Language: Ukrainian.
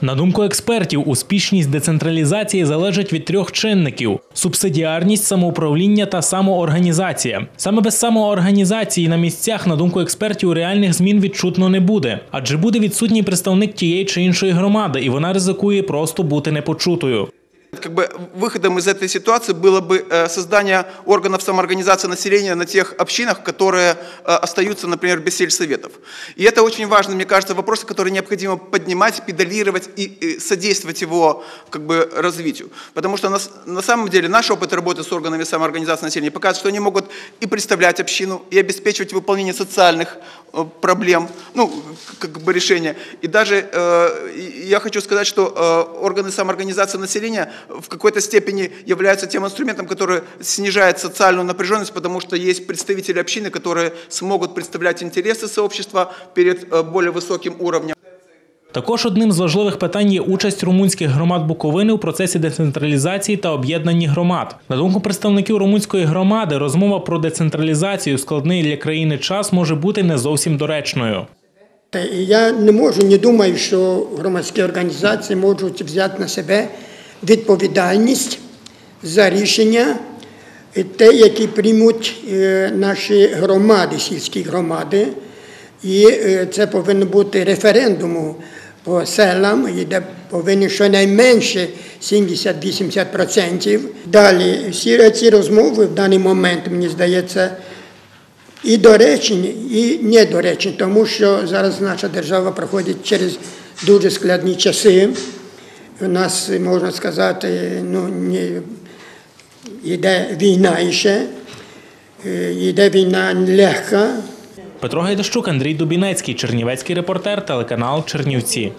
На думку експертів, успішність децентралізації залежить від трьох чинників: субсидіарність, самоуправління та самоорганізація. Саме без самоорганізації на місцях, на думку експертів, реальних змін відчутно не буде, адже буде відсутній представник тієї чи іншої громади, і вона ризикує просто бути непочутою. Как бы выходом из этой ситуации было бы э, создание органов самоорганизации населения на тех общинах, которые э, остаются, например, без сельсоветов. И это очень важно, мне кажется, вопрос, который необходимо поднимать, педалировать и, содействовать его как бы, развитию. Потому что на, на самом деле наш опыт работы с органами самоорганизации населения показывает, что они могут и представлять общину, и обеспечивать выполнение социальных проблем, ну, как бы решения. И даже э, я хочу сказать, что э, органы самоорганизации населения в какой-то степени являются тем инструментом, который снижает социальную напряженность, потому что есть представители общины, которые смогут представлять интересы сообщества перед э, более высоким уровнем. Також одним з важливих питань є участь румунських громад Буковини у процесі децентралізації та об'єднанні громад. На думку представників румунської громади, розмова про децентралізацію складний для країни час може бути не зовсім доречною. Я не можу, не думаю, що громадські організації можуть взяти на себе відповідальність за рішення, е, те, які приймуть е, наші громади, сільські громади. І е, це повинно бути референдуму по селам, і де повинні щонайменше 70-80%. Далі всі ці розмови в даний момент, мені здається, і доречні, і недоречні, тому що зараз наша держава проходить через дуже складні часи. У нас, можна сказати, ну, не, йде війна іще, Е, йде війна нелегка, Петро Гайдащук, Андрій Дубінецький, Чернівецький репортер, телеканал Чернівці.